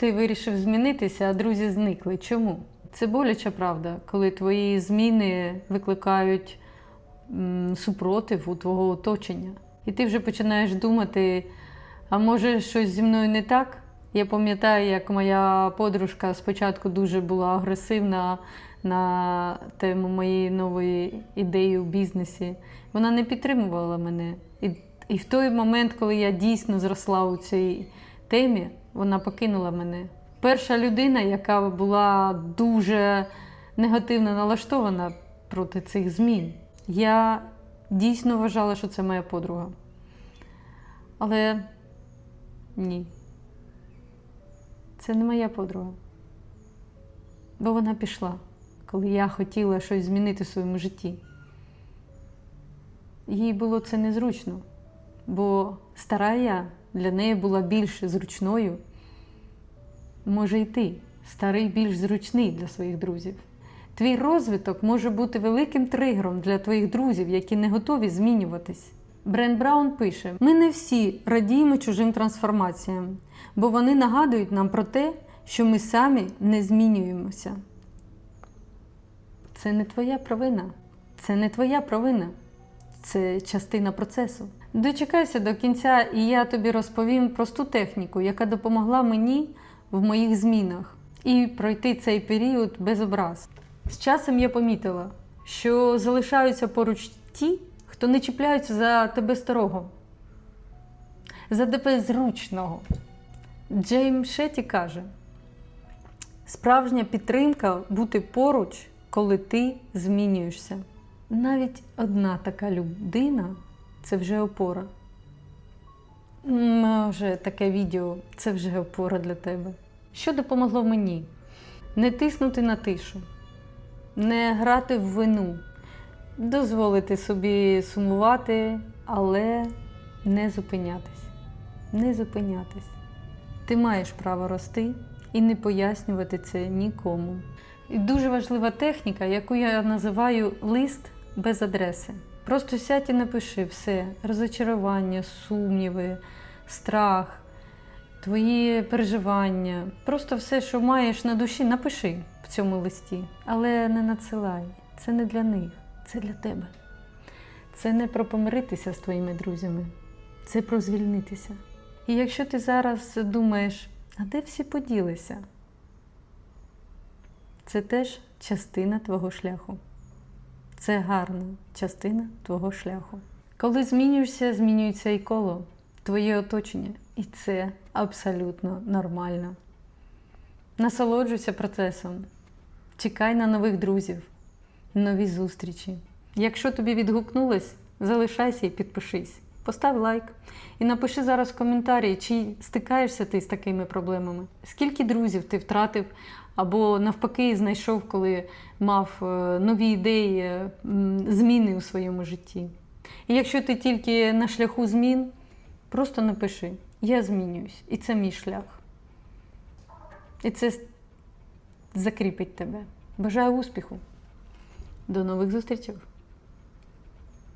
Ти вирішив змінитися, а друзі зникли. Чому? Це боляча правда, коли твої зміни викликають м, супротив у твого оточення. І ти вже починаєш думати, а може щось зі мною не так? Я пам'ятаю, як моя подружка спочатку дуже була агресивна на тему моєї нової ідеї у бізнесі. Вона не підтримувала мене. І, і в той момент, коли я дійсно зросла у цій темі, вона покинула мене. Перша людина, яка була дуже негативно налаштована проти цих змін. Я дійсно вважала, що це моя подруга. Але ні. Це не моя подруга. Бо вона пішла, коли я хотіла щось змінити в своєму житті. Їй було це незручно, бо стара я для неї була більш зручною. Може й ти, старий більш зручний для своїх друзів. Твій розвиток може бути великим тригером для твоїх друзів, які не готові змінюватись. Брен Браун пише: ми не всі радіємо чужим трансформаціям, бо вони нагадують нам про те, що ми самі не змінюємося. Це не твоя провина. Це не твоя провина. Це частина процесу. Дочекайся до кінця, і я тобі розповім просту техніку, яка допомогла мені в моїх змінах і пройти цей період без образ. З часом я помітила, що залишаються поруч ті, хто не чіпляються за тебе старого, за тебе зручного. Джейм Шеті каже: справжня підтримка бути поруч, коли ти змінюєшся. Навіть одна така людина це вже опора. Може, таке відео це вже опора для тебе. Що допомогло мені? Не тиснути на тишу, не грати в вину, дозволити собі сумувати, але не зупинятись. Не зупинятись. Ти маєш право рости і не пояснювати це нікому. І дуже важлива техніка, яку я називаю лист без адреси. Просто сядь і напиши все: розочарування, сумніви, страх, твої переживання. Просто все, що маєш на душі, напиши в цьому листі, але не надсилай. Це не для них, це для тебе. Це не про помиритися з твоїми друзями, це про звільнитися. І якщо ти зараз думаєш, а де всі поділися? Це теж частина твого шляху. Це гарна частина твого шляху. Коли змінюєшся, змінюється і коло, твоє оточення. І це абсолютно нормально. Насолоджуйся процесом. Чекай на нових друзів, нові зустрічі. Якщо тобі відгукнулось, залишайся і підпишись. Постав лайк і напиши зараз в коментарі, чи стикаєшся ти з такими проблемами. Скільки друзів ти втратив або навпаки знайшов, коли мав е, нові ідеї, зміни у своєму житті. І якщо ти тільки на шляху змін, просто напиши: Я змінююсь, і це мій шлях. І це закріпить тебе. Бажаю успіху. До нових зустрічей!